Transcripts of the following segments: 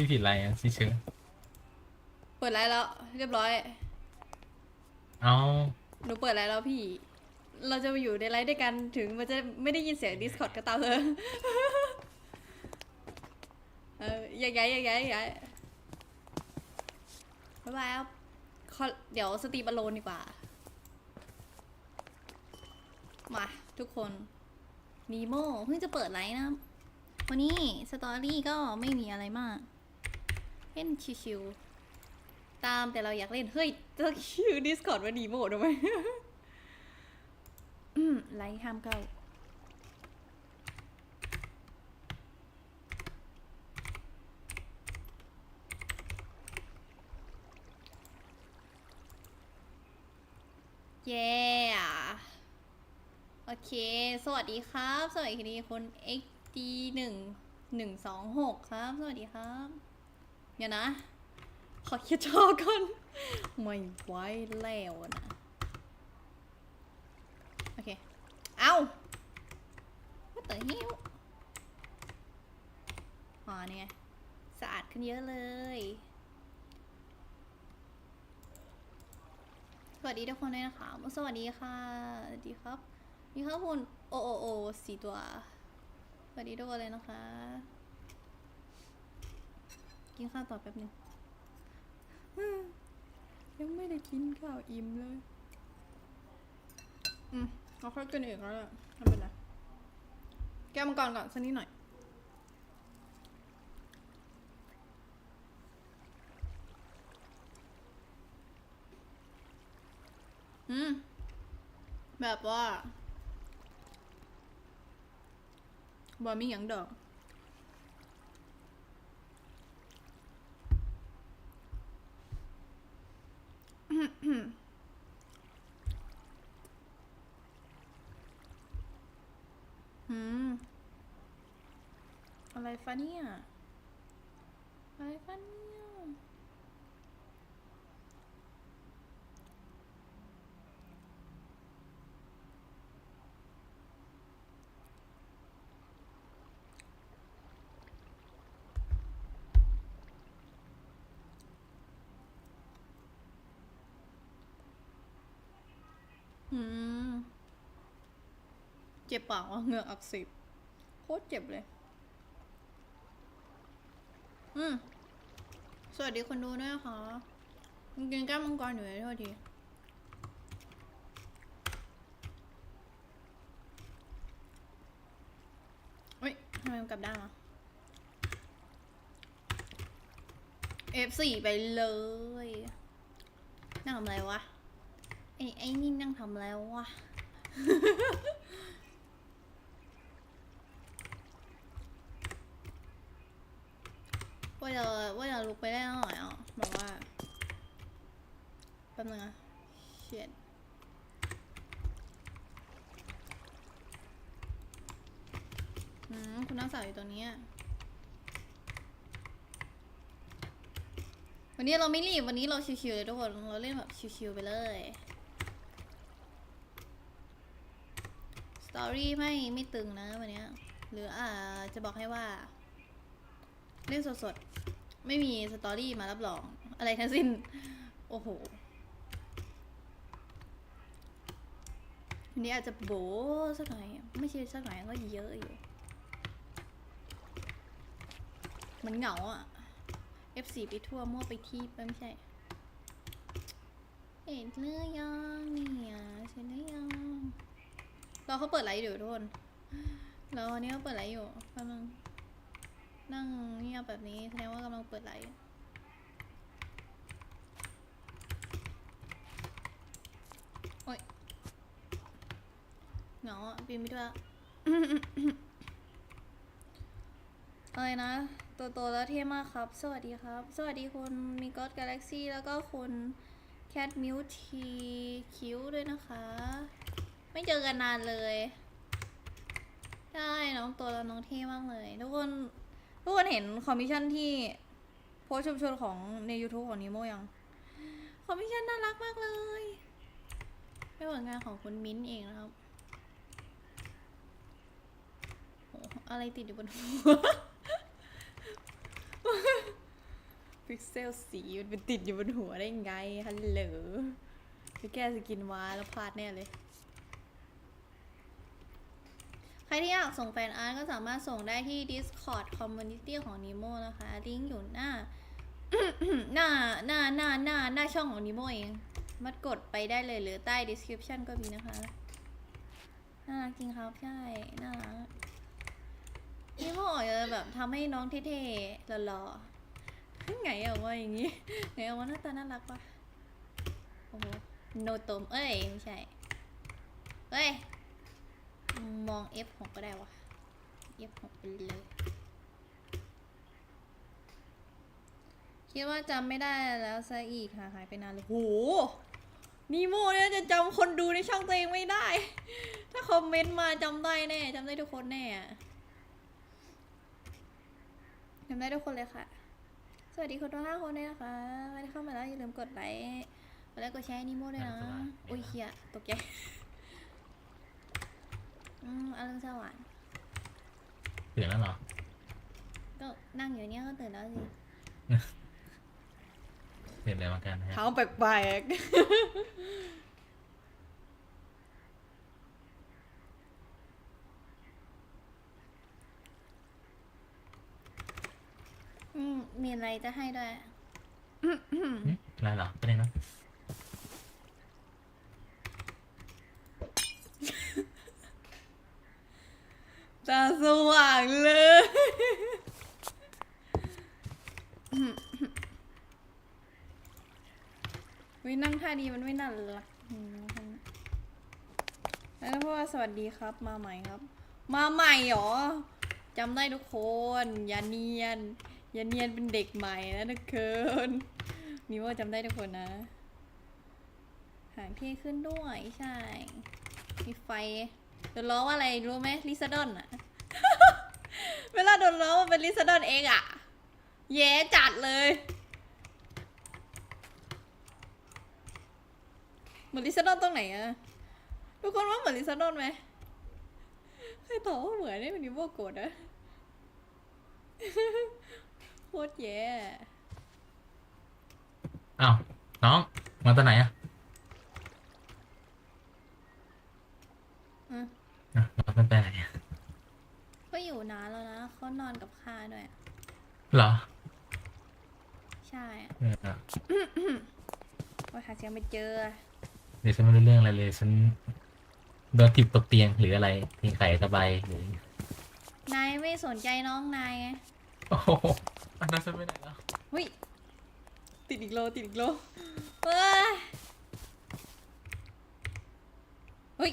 พี่ผิดอะไรอะพี่เชื่อเปิดไลน์แล้ว เรียบร้อย เอาหนูเปิดไลน์แล้วพี่ เราจะมาอยู่ในไลน์ด้วยกันถึงมันจะไม่ได้ยินเสียง Discord ก็ตามเถอะเออแยกย้ายแยกย้ายแยกย้ายบ๊ายบายครับขอเดี๋ยวสตรีมอโลนดีกว่า มาทุกคนนีโมเพิ่งจะเปิดไลน์นะครับวันนี้สตอรี่ก็ไม่มีอะไรมาก เล่นชิวๆตามแต่เราอยากเล่น เฮ้ยจะชื่อ Discord ว่านีโมทำไมอืมไลค์ห้ามเข้าเย้โอเค สวัสดีครับ สวัสดีคุณ XD หนึ่งหนึ่งสองหกครับ สวัสดีครับ เดี๋ยวนะ ขอคิดชอก่อน ไม่ไหวแล้วนะ โอเค เอา What the hell อ๋อนี่ไงสะอาดขึ้นเยอะเลย สวัสดีทุกคนด้วยนะคะ สวัสดีค่ะ สวัสดีครับมีข้าวคุณโอโอโอสีตัว สวัสดีทุกคนเลยนะคะ กินข้าวต่อแป๊บหนึงยังไม่ได้กินข้าวอิ่มเลย อืมเราค่อยกินอีกแล้วแหละไม่เป็นไรแก้วมังกรก่อนสักนิดหน่อย อืม แบบว่าบอมีอย่างดอก อืม อะไรฟะเนี่ย อะไรฟะเนี่ย อืม เจ็บปากว่ะเหงือกอักเสบโคตรเจ็บเลย อืม สวัสดีคนดูด้วยนะคะกินแก้วมังกรอยู่เลยโทษทีเฮ้ยทำไมมันกลับด้านวะ F4 ไปเลยนั่งทำอะไรวะ ไอ้ไอ้นี่นั่งทำแล้ววะ ว่าจะว่าจะลุกไปได้หน่อยอะแบบว่าแป๊บนึงอะเชียดอืมคุณนักสาวอยู่ตรงนี้วันนี้เราไม่รีบ วันนี้เราชิวๆเลยทุกคน เราเล่นแบบชิวๆไปเลย สตอรี่ไม่ไม่ตึงนะวันนี้ หรืออ่าจะบอกให้ว่า เล่นสดๆ ไม่มีสตอรี่มารับรอง อะไรทั้งสิ้น โอ้โหวันนี้อาจจะโบสักหน่อย ไม่ใช่สักหน่อยก็เยอะอยู่ มันเหงาอะ F4 ไปทั่วมั่วไปที่ไม่ใช่เห็นเรือยังเนี่ยเห็นเรือยังเราเขาเปิดไลฟ์อยู่ทุกคนเราอันนี้เขาเปิดไลฟ์อยู่กำลัง นั่งเงียบแบบนี้แสดงว่ากำลังเปิดไลฟ์โอ๊ยเหงาปีนไปด้วยอะไรนะ ตัวโตแล้วเท่มากครับ สวัสดีครับ สวัสดีคุณมีก็ d กาแล็กซี่แล้วก็คุณแคทมิวทีคิวด้วยนะคะ ไม่เจอกันนานเลยใช่น้องตัวแล้วน้องเท่มากเลย ทุกคน ทุกคนเห็นคอมมิชชั่นที่โพสชุมชนของใน YouTube ของนิโมยัง คอมมิชชั่นน่ารักมากเลยเป็นผลงานของคุณมิ้นเองนะครับโหอะไรติดอยู่บนหัวพิกเซลสีมันไปติดอยู่บนหัวได้ไงฮัลโหลไปแก้สกินวาแล้วพลาดแน่เลย ใครที่อยากส่งแฟนอาร์ตก็สามารถส่งได้ที่ Discord Community ของ Nemo นะคะ ลิงก์อยู่หน้า หน้าหน้าหน้าหน้าหน้าช่องของ Nemo เอง มัดกดไปได้เลยหรือใต้ description ก็มีนะคะ น่ารักจริงครับใช่ น่ารัก Nemo ออกจะแบบทำให้น้องเท่ๆหล่อๆไงออกมาอย่างงี้ไงออกมาหน้าตาน่ารักปะโอ้โหโนโตมเอ้ย ไม่ใช่ เฮ้ย มอง F6 ก็ได้วะ F6 ไปเลย คิดว่าจำไม่ได้แล้วซะอีกค่ะหายไปนานเลยโหนีโมเนี่ยจะจำคนดูในช่องตัวเองไม่ได้ ถ้าคอมเมนต์มาจำได้แน่จำได้ทุกคนแน่อะจำได้ทุกคนเลยค่ะ สวัสดีคนทั้งห้าคนด้วยนะคะไม่ได้เข้ามาแล้วอย่าลืมกดไลค์กดไลค์กดแชร์ให้นิโมด้วยนะ อุ้ยเฮียตกใจ อืมอรุณสวัสดิ์ตื่นแล้วเหรอ ก็นั่งอยู่เนี่ยก็ตื่นแล้วสิตื่นเลยเหมือนกันนะฮะเท้าแปลกๆอืมมีอะไรจะให้ด้วยหึอะไรเหรอไม่ได้เนอะ ตา สว่างเลยวินั่งท่าดีมันไม่น่ารักแล้วเพราะว่าสวัสดีครับ มาใหม่ครับ มาใหม่เหรอจำได้ทุกคนอย่าเนียนอย่าเนียนเป็นเด็กใหม่นะทุกคนมีว่าจำได้ทุกคนนะหางเท่ขึ้นด้วยใช่ มีไฟโดนล้อว่าอะไรรู้ไหมลิซาดอนอะ เวลาโดนล้อว่าเป็นลิซาดอนเองอะแย่จัดเลยเหมือนลิซาดอนตรงไหนอะทุกคนว่าเหมือนลิซาดอนไหมใครตอบว่าเหมือนได้เป็นนิโมโกดอะโคตรแย่อ้าวน้องมาตอนไหนอะอืมอะเราเป็นไปไหนอะก็ อยู่นานแล้วนะเขานอนกับข้าด้วยอะเหรอใช่อะเออว่าหาเสียงไปเจอ เดี๋ยวฉันไม่รู้เรื่องอะไรเลยฉันโดนติดตกเตียงหรืออะไรเตียงไข่สบายหรือนายไม่สนใจน้องนายไงโอ้โหอันนั้นฉันไม่ได้แล้วเฮ้ยติดอีกโลติดอีกโลเฮ้ย เฮ้ย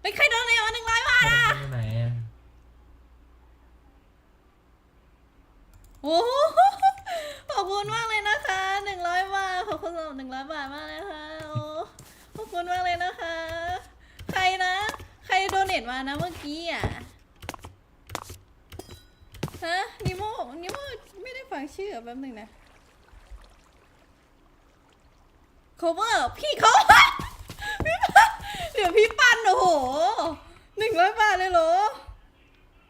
เฮ้ย ใครโดนเลยอะหนึ่งร้อยบาทอะ ไปไหนอะ โอ้โหขอบคุณมากเลยนะคะหนึ่งร้อยบาทขอบคุณสำหรับหนึ่งร้อยบาทมากเลยค่ะโอ้ขอบคุณมากเลยนะคะ ใครนะ ใครโดเนทมานะเมื่อกี้อะฮะนิโมนิโมไม่ได้ฟังชื่อแป๊บหนึงนะ cover พี่ cover พี่ปันเดี๋ยวพี่ปันโอ้โหหนึ่งร้อยบาทเลยเหรอ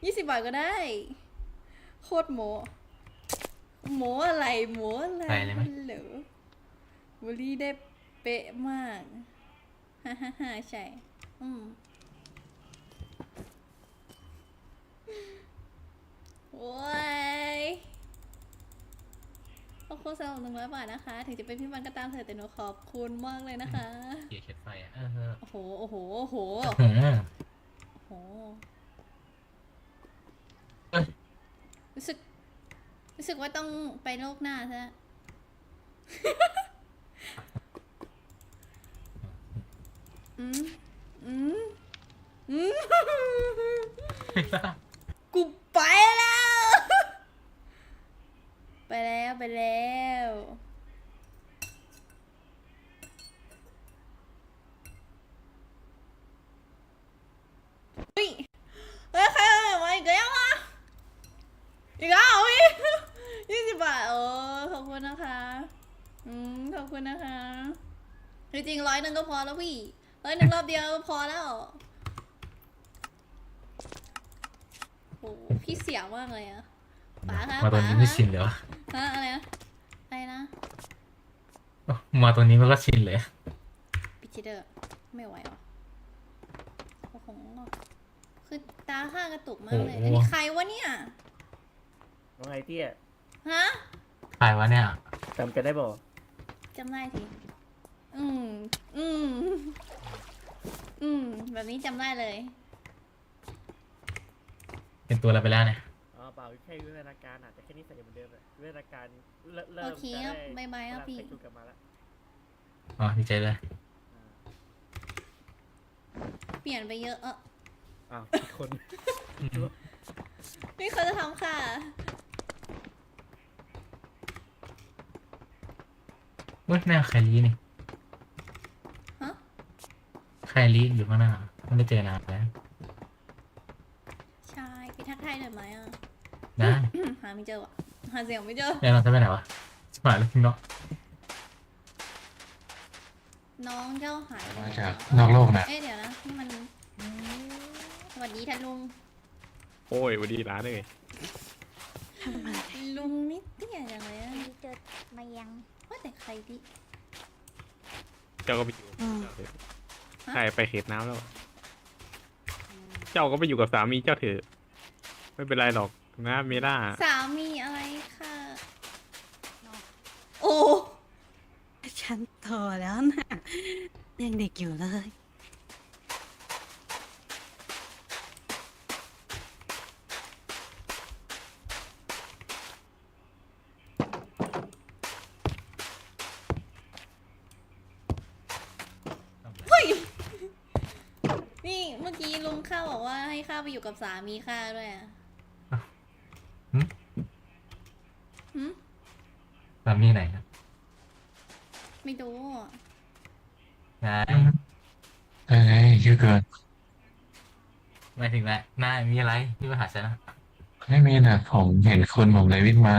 ยี่สิบบาทก็ได้ โคตรโม โมอะไรโมอะไรไปเลยไหมฮัลโหลบุรีได้เป๊ะมากฮ่าฮ่าฮ่าใช่อืมโอ้ยขอบคุณสำหรับหนึ่งร้อยบาทนะคะ ถึงจะเป็นพี่มันก็ตามเถอะแต่หนูขอบคุณมากเลยนะคะ เกียร์เข็ดไฟอะเออโอ้โห โอ้โห โอ้โห เออโอ้โห เอ้ย รู้สึก รู้สึกว่าต้องไปโลกหน้าซะ อืม อืม อืม กูไปแล้ว ไปแล้วไปแล้ว เฮ้ยเฮ้ย ใครเอาแบบมาอีกแล้วอะ อีกแล้วเหรอพี่ ยี่สิบบาทโอ้ขอบคุณนะคะ อืม ขอบคุณนะคะ จริงๆร้อยหนึ่ง ก็พอแล้วพี่ร้อยหนึ่งรอบเดียวก็พอแล้วโหพี่เสียมากเลยอะป๋าครับมาตรงนี้ป๋าไม่ชินเลยวะฮะอะไรนะอะไรนะ มาตรงนี้มันก็ชินเลยปิชิเดอร์ไม่ไหวหรอโอ้โหคือตาข้ากระตุกมากเลยโอ้โหอันนี้ใครวะเนี่ยน้องไอเตี้ย ฮะ ใครวะเนี่ยจำกันได้บ่จำได้ที อืม อืม อืม แบบนี้จำได้เลย เป็นตัวอะไรไปแล้วเนี่ยอ๋อเปล่าแค่วิวัฒนาการอะแต่แค่นี้ใส่เหมือนเดิมเลยวิวัฒนาการเริ่มเริ่โอมเคจะครับได้บ๊ายบายครับพี่ใส่ชุดกลับมาแล้วอ๋อดีใจเลยอ่าเปลี่ยนไปเยอะ เอออ้าวอีกคน นี่เขาจะทำค่ะ เว้ยหน้าใครลีนี่ฮะ ใครลีอยู่ข้างหน้าไม่ได้เจอนานแล้วใช่ไปทักทายหน่อยไหมอะได้หาไม่เจอว่ะหาเสียงไม่เจอแล้วเราจะไปไหนวะชิบหายแล้วพี่เนาะน้องเจ้าหายไปไหนมาจากวนอกโลกนะเอ๊ะเดี๋ยวนะนี่มันสวัสดีท่านลุงโอ้ยวันดีร้านเลยลุงนี่เตี้ยจังเลยอะเจอมายังว่าแต่ใครดิเจ้าก็ไปอยู่อืม ใช่ไปเขตน้ำแล้ว เจ้าก็ไปอยู่กับสามีเจ้าเถอะ ไม่เป็นไรหรอกนะเมล่าสามีอะไรค่ะ โอ้ ฉันโตแล้วนะยังเด็กอยู่เลย เฮ้ย นี่เมื่อกี้ลุงข้าบอกว่าให้ข้าไปอยู่กับ สามีข้าด้วยอะหืมสามีไหนครับไม่รู้อะไหนเอ้ยเยอะเกินไม่ถึงแล้วหน้ามีอะไรที่มาหาฉันนะไม่มีนะผมเห็นคุณผมเลยวิ่งมา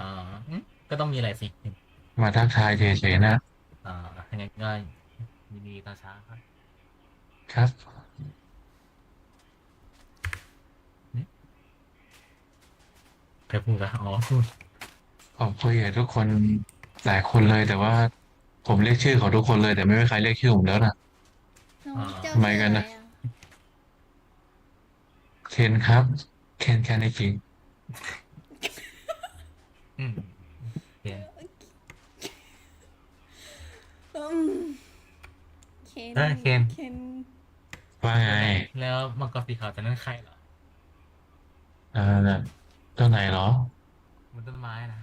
อ๋ออืมก็ต้องมีอะไรสิมาทักทายเฉยๆนะอ่างั้นก็ยินดีตอนเช้าครับ ครับ ใครพูดอะอ๋อพูดผมคุยกับทุกคนหลายคนเลยแต่ว่า ผมเรียกชื่อของทุกคนเลยแต่ไม่มีใครเรียกชื่อผมแล้วนะ น้องเจ้าทำไมกันนะชื่ออรอเคนครับ เคนแค่นี้จริงอืมเรียนอืมเคนเออเคนเคนว่าไง แล้วมังกรสีขาวจะนั่นใครเหรอ เออน่ะ ตัวไหนเหรอ บนต้นไม้นะ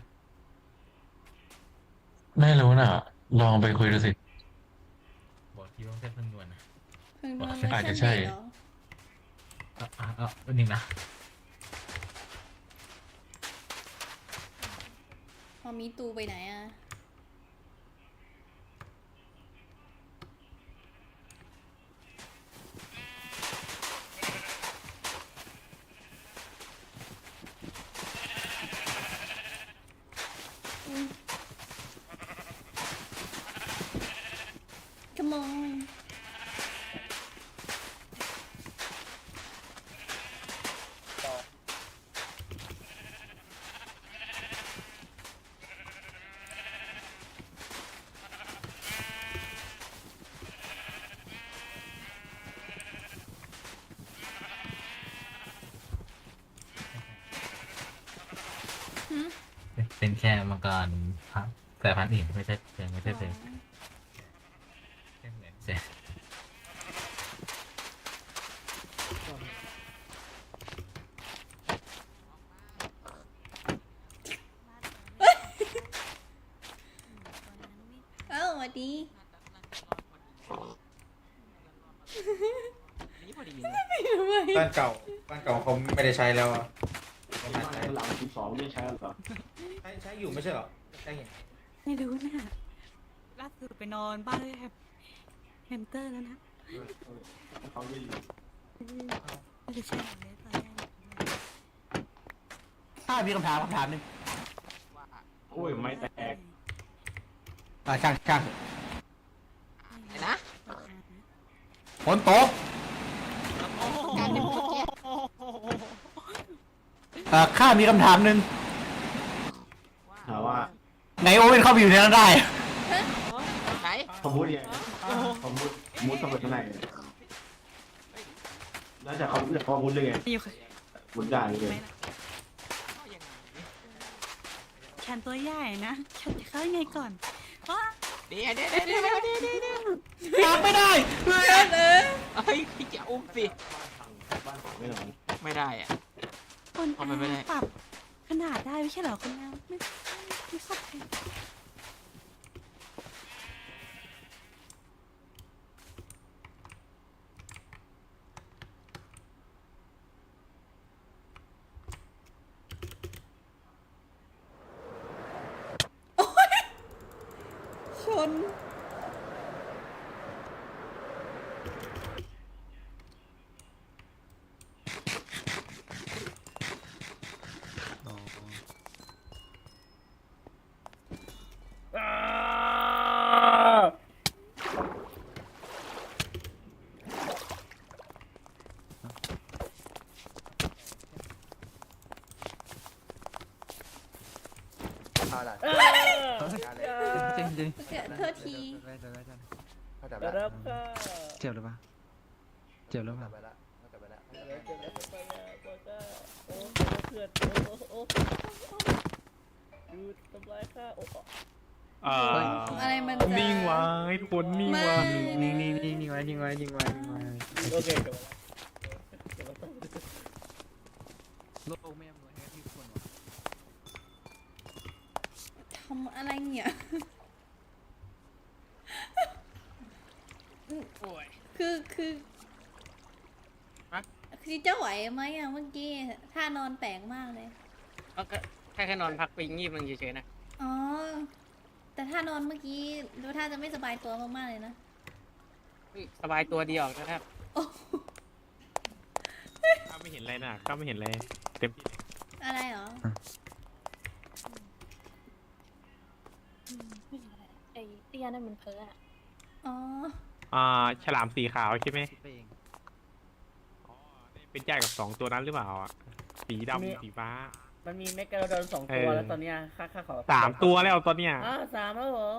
ไม่รู้น่ะ ลองไปคุยดูสิ บอกที่ว่าเป็นเพื่อนนวลนะเพิ่งโดนอาจจะใช่ เหรออะอะอะเป็นหนึ่งนะพอมีตูไปไหนอะอืม Come on เป็นแค่มังกรพระสายพันธุ์อื่นไม่ใช่ไม่ใช่เป็นแค่เหมือนใช่เอ้าสวัสดี บ้านเก่าบ้านเก่าเขาไม่ได้ใช้แล้วอะไม่น่าใช้ หลังสิบสองได้ใช้เหรอใช้ใช้อยู่ไม่ใช่เหรอใช้เห็นไม่รู้นะล่าสุดไปนอนบ้านแฮมแฮมสเตอร์แล้วนะเขาไม่อยู่ไม่ได้ใช่เลยตอนแรกถ้ามีคำถามคำถามหนึ่งโอ้ยไม่แตกอ่าช่างช่างนะ ฝนตก อ่าข้ามีคำถามหนึ่งถามว่าไหนโอเว่นเข้าไปอยู่ในนั้นได้ ไหนผมมุดยังไงผมมุดมุดเข้าไปข้างในแล้วจะเขาจะเขามุดยังไงอยู่มุดได้เลยไหนล่ะแคนตัวใหญ่นะแคนจะเข้ายังไงก่อนว้าเดี๋ยวเดี๋ยวเดี๋ยวเดี๋ยวเดี๋ยวเดี๋ยวเดี๋ยวตามไม่ได้เพื่อนเออเฮ้ยพี่จะอุ้มสิบ้านของไม่นอนไม่ได้อะ คนเอาไปไม่ได้ ปรับขนาดได้ไม่ใช่เหรอคุณน้ำไม่ไม่เข้าใจช จริงจริงโทษทีจะรับค่ะเจ็บหรือเปล่าเจ็บหรือเปล่าเจ็บแล้วไปอะบอกว่าโอ้โหเพื่อนโอ้โหโอ้โหดูทำร้ายข้าโอ้โหอ่าอะไรมันจะนิ่งไว้ทุกคนนิ่งไว้ไม่นิ่งนิ่งนิ่งนิ่งไว้นิ่งไว้นิ่งไว้นิ่งไว้โอเคเดี๋ยวเดี๋ยวเราต้องโลกไม่อำนวยให้ทุกคนทำอะไรเนี่ย คือคือฮะ คือเจ้าไหวไหมอะเมื่อกี้ท่านอนแปลกมากเลยเอาก็แค่แค่นอนพักไปงีบมันเฉยๆนะอ๋อ แต่ท่านอนเมื่อกี้ดูท่าจะไม่สบายตัวมากๆเลยนะ เฮ้ยสบายตัวดีออกนะครับโอ้ข้าไม่เห็นอะไรนะข้าไม่เห็นอะไรเต็มที่เลยอะไรเหรอ ไอ้เตี้ยนั่นมันเพ้ออะอ๋อ อ่าฉลามสีขาวใช่ไหมไปเองอ๋อเป็นญาติกับสองตัวนั้นหรือเปล่าอะสีดำสีฟ้า มันมีเมกะโดนสองตัวเออ แล้วตอนเนี้ยข้าข้าขอสามตัวแล้วตอนเนี้ย อ้าวสามแล้วเหรอ